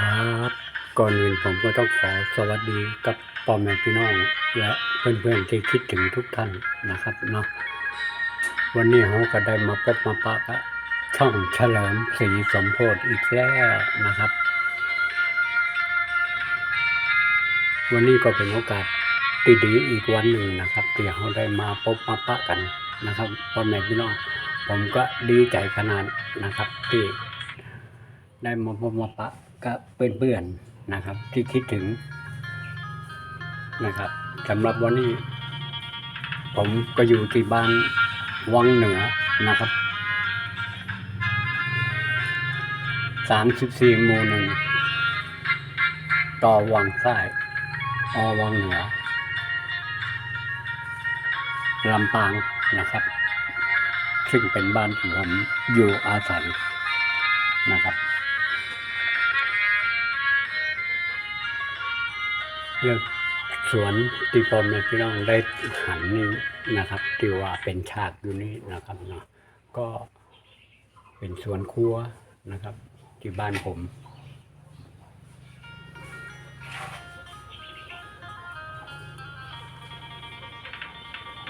ครับก่อนอื่นผมก็ต้องขอสวัสดีกับพ่อแม่พี่น้อง และเพื่อนๆที่คิดถึงทุกท่านนะครับเนาะวันนี้เราก็ได้มาพบมาปะกับช่องเฉลิมศรีสมโพธิอีกแล้วนะครับ วันนี้ก็เป็นโอกาสดีๆอีกวันหนึ่งนะครับที่เราได้มาพบมาปะกันนะครับพ่อแม่พี่น้อง ผมก็ดีใจขนาดนะครับที่ได้มาพบมาปะ กับเพื่อนๆนะครับ ที่คิดถึงนะครับสำหรับวันนี้ ผมก็อยู่ที่บ้านวังเหนือนะครับสามสิบสี่หมู่หนึ่งต่อวังซ้อวังเหนือลำปางนะครับ ซึ่งเป็นบ้านที่ผมอยู่อาศัยนะครับ เรื่องสวนที่พ่อแม่พี่น้องได้หันนี่นะครับที่ว่าเป็นฉากอยู่นี่นะครับเนาะก็เป็นสวนครัวนะครับ ที่บ้านผม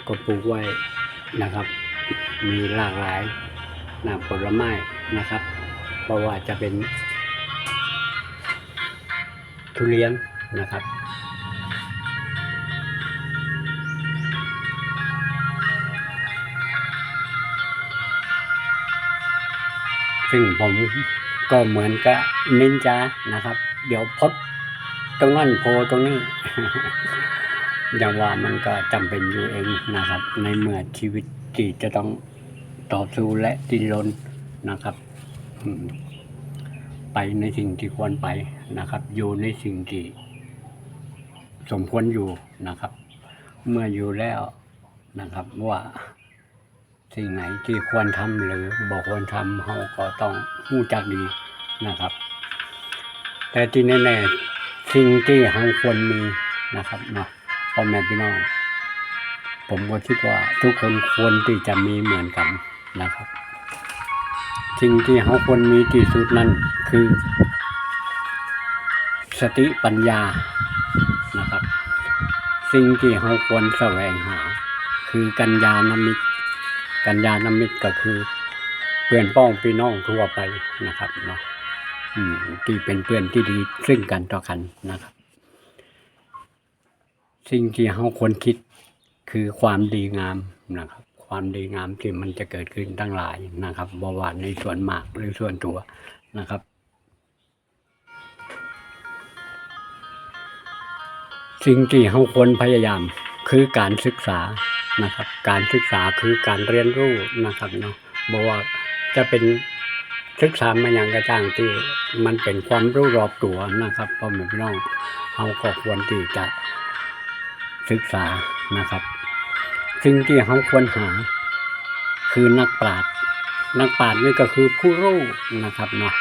ก็ปลูกไว้นะครับ มีหลากหลายน้ำผลไม้นะครับเพราะว่าจะเป็นทุเรียน นะครับซึ่งผมก็เหมือนกับนินจานะครับ เดี๋ยวพดตรงนั้นโพตรงนี้ อย่างว่ามันก็จำเป็นอยู่เองนะครับ ในเมื่อชีวิตที่จะต้องต่อสู้และดิ้นรนนะครับ ไปในสิ่งที่ควรไปนะครับ อยู่ในสิ่งที่ สมควรอยู่นะครับ เมื่ออยู่แล้วนะครับว่าสิ่งไหนที่ควรทำหรือบอกควรทำเราก็ต้องรู้จักดีนะครับ แต่ที่แน่ๆสิ่งที่เราควรมีนะครับเนาะพ่อแม่พี่น้องผมก็คิดว่าทุกคนควรที่จะมีเหมือนกันนะครับสิ่งที่เราควรมีที่สุดนั่นคือ สติปัญญา สิ่งที่เราควรแสวงหา คือกัญญาณมิตร กัญญาณมิตรก็คือเพื่อนป้องพี่น้องทั่วไปนะครับเนาะที่เป็นเพื่อนที่ดีซึ่งกันต่อกันนะครับ สิ่งที่เราควรคิดคือความดีงามนะครับ ความดีงามที่มันจะเกิดขึ้นทั้งหลายนะครับบว่าในส่วนมากหรือส่วนตัวนะครับ สิ่งที่เราควรพยายามคือการศึกษานะครับ การศึกษาคือการเรียนรู้นะครับเนาะบอกว่าจะเป็นศึกษามาอย่างกระจ่างที่มันเป็นความรู้รอบตัวนะครับพ่อแม่พี่น้องเราก็ควรที่จะศึกษานะครับสิ่งที่เราควรหา คือนักปราชญ์นักปราชญ์นี่ก็คือผู้รู้นะครับเนาะ